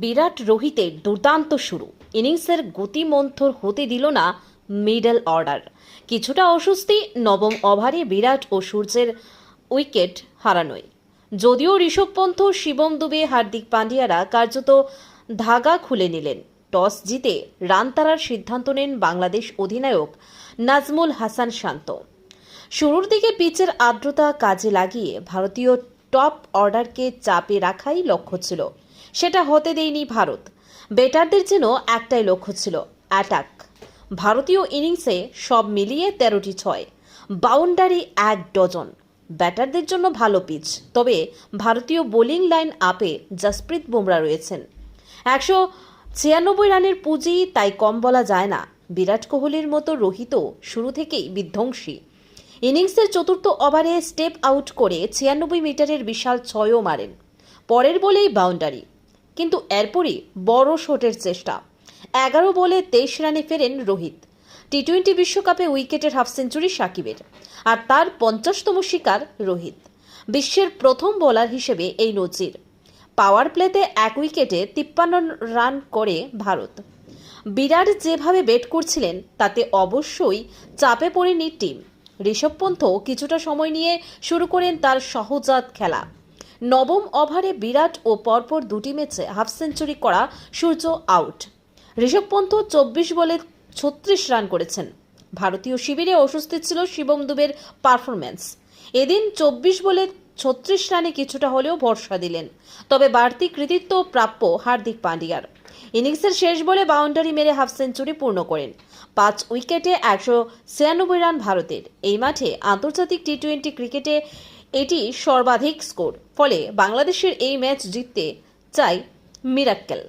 বিরাট রোহিতের দুর্দান্ত শুরু। ইনিংসের গতিমন্থর হতে দিল না মিডল অর্ডার। কিছুটা অস্বস্তি, নবম ওভারে বিরাট ও সূর্যের উইকেট হারানোয়। যদিও ঋষভ পন্থ, শিবম দুবে, হার্দিক পান্ডিয়ারা কার্যত ধাগা খুলে নিলেন। টস জিতে রান তাড়ার সিদ্ধান্ত নেন বাংলাদেশ অধিনায়ক নাজমুল হাসান শান্ত। শুরুর দিকে পিচের আর্দ্রতা কাজে লাগিয়ে ভারতীয় টপ অর্ডারকে চাপে রাখাই লক্ষ্য ছিল। সেটা হতে দেয়নি ভারত। বেটারদের যেন একটাই লক্ষ্য ছিল অ্যাটাক ভারতীয় ইনিংসে সব মিলিয়ে তেরোটি ছয় বাউন্ডারি এক ডজন ব্যাটারদের জন্য ভালো পিচ তবে ভারতীয় বোলিং লাইন আপে জসপ্রীত বুমরা রয়েছেন। একশো ছিয়ানব্বই রানের পুঁজি, তাই কম বলা যায় না। বিরাট কোহলির মতো রোহিত শুরু থেকেই বিধ্বংসী। ইনিংসের চতুর্থ ওভারে স্টেপ আউট করে ছিয়ানব্বই মিটারের বিশাল ছয়ও মারেন। পরের বলেই বাউন্ডারি কিন্তু এরপরই বড় শটের চেষ্টা। এগারো বলে তেইশ রানে ফেরেন রোহিত। টি টোয়েন্টি বিশ্বকাপে উইকেটের হাফ সেঞ্চুরি সাকিবের, আর তার পঞ্চাশতম শিকার রোহিত। বিশ্বের প্রথম বোলার হিসেবে এই নজির। পাওয়ার প্লেতে এক উইকেটে তিপ্পান্ন রান করে ভারত। বিরাট যেভাবে ব্যাট করছিলেন, তাতে অবশ্যই চাপে পড়েনি টিম। ঋষভ পন্থ কিছুটা সময় নিয়ে শুরু করেন তার সহজাত খেলা। নবম ওভারে বিরাট ও পরপর দুটি ম্যাচে হাফ সেঞ্চুরি করা সূর্য আউট। ঋষভ পন্থ চব্বিশ বলে ছত্রিশ রান করেছেন। ভারতীয় শিবিরে অস্বস্তি ছিল শিবম দুবের পারফরম্যান্স। এদিন চব্বিশ বলে ছত্রিশ রানে কিছুটা হলেও ভরসা দিলেন। তবে বাড়তি কৃতিত্ব প্রাপ্য হার্দিক পান্ডিয়ার। ইনিংসের শেষ বলে বাউন্ডারি মেরে হাফ সেঞ্চুরি পূর্ণ করেন। পাঁচ উইকেটে একশো ছিয়ানব্বই রান ভারতের। এই মাঠে আন্তর্জাতিক টি টোয়েন্টি ক্রিকেটে এটি সর্বাধিক স্কোর। ফলে বাংলাদেশের এই ম্যাচ জিততে চাই মিরাক্কেল।